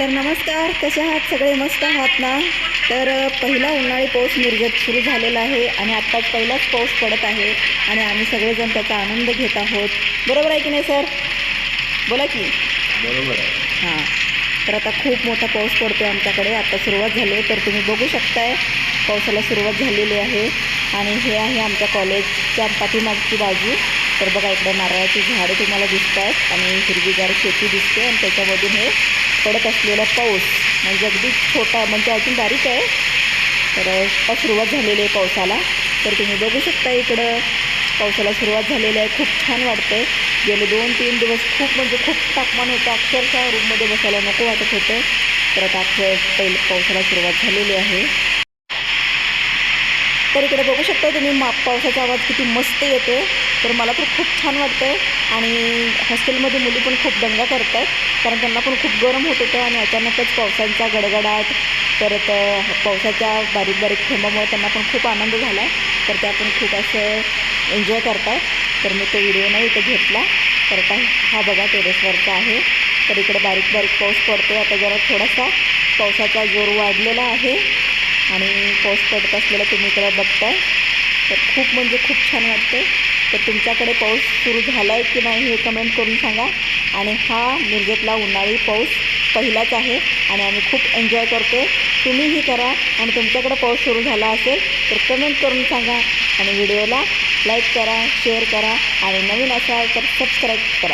तर नमस्कार कसे आहात? सगळे मस्त आहात ना? तर पहिला उन्हाळी पाऊस मिरजेत सुरू झालेला आहे आणि आत्ताच पहिलाच पाऊस पडत आहे आणि आम्ही सगळेजण त्याचा आनंद घेत आहोत. बरोबर आहे की नाही सर? बोला की. बरोबर आहे. हां. तर आता खूप मोठा पाऊस पडतो आहे आमच्याकडे. आता सुरुवात झाली आहे तर तुम्ही बघू शकताय पावसाला सुरुवात झालेली आहे. आणि हे आहे आमच्या कॉलेजच्या पाठीमागची बाजू. तर बघा इकडे नारळाची झाडे तुम्हाला दिसत आहेत आणि हिरवीगार शेती दिसते आणि त्याच्यामधून हे पडत असलेला पाऊस. म्हणजे अगदी छोटा म्हणजे अजून बारीक आहे. तर आता सुरुवात झालेली आहे पावसाला. तर तुम्ही बघू शकता इकडं पावसाला सुरुवात झालेली आहे. खूप छान वाटतंय. गेले दोन तीन दिवस खूप म्हणजे खूप तापमान होतं. अक्षरशः रूममध्ये बसायला नको वाटत होतं. तर आता अक्षर पहिले पावसाला सुरुवात झालेली आहे. तर इकडे बघू शकता तुम्ही मा पावसाचा आवाज किती मस्त येतो तर मला तर खूप छान वाटतं आहे आणि हॉस्टेलमध्ये मुली पण खूप दंगा करत आहेत कारण त्यांना पण खूप गरम होत होतं आणि अचानकच पावसांचा गडगडाट परत पावसाच्या बारीक बारीक थेंबामुळे त्यांना पण खूप आनंद झाला तर त्या पण खूप असं एन्जॉय करतात तर मी तो व्हिडिओ नाही इथं घेतला. तर आता हा बघा टेरेसवरचा आहे. तर इकडे बारीक बारीक पाऊस पडतो आता जरा थोडासा पावसाचा जोर वाढलेला आहे. आणि पाऊस पडत असलेला तुम्ही इकडे बघताय. तर खूप म्हणजे खूप छान वाटते तर तुमच्याकडे पाऊस सुरू झाला आहे की नाही हे कमेंट करून सांगा. आणि हा मिरजेतला उन्हाळी पाऊस पहिलाच आहे आणि आम्ही खूप एन्जॉय करतो तुम्हीही करा आणि तुमच्याकडे पाऊस सुरू झाला असेल तर कमेंट करून सांगा. आणि व्हिडिओला लाईक करा शेअर करा आणि नवीन असाल तर सबस्क्राईब करा.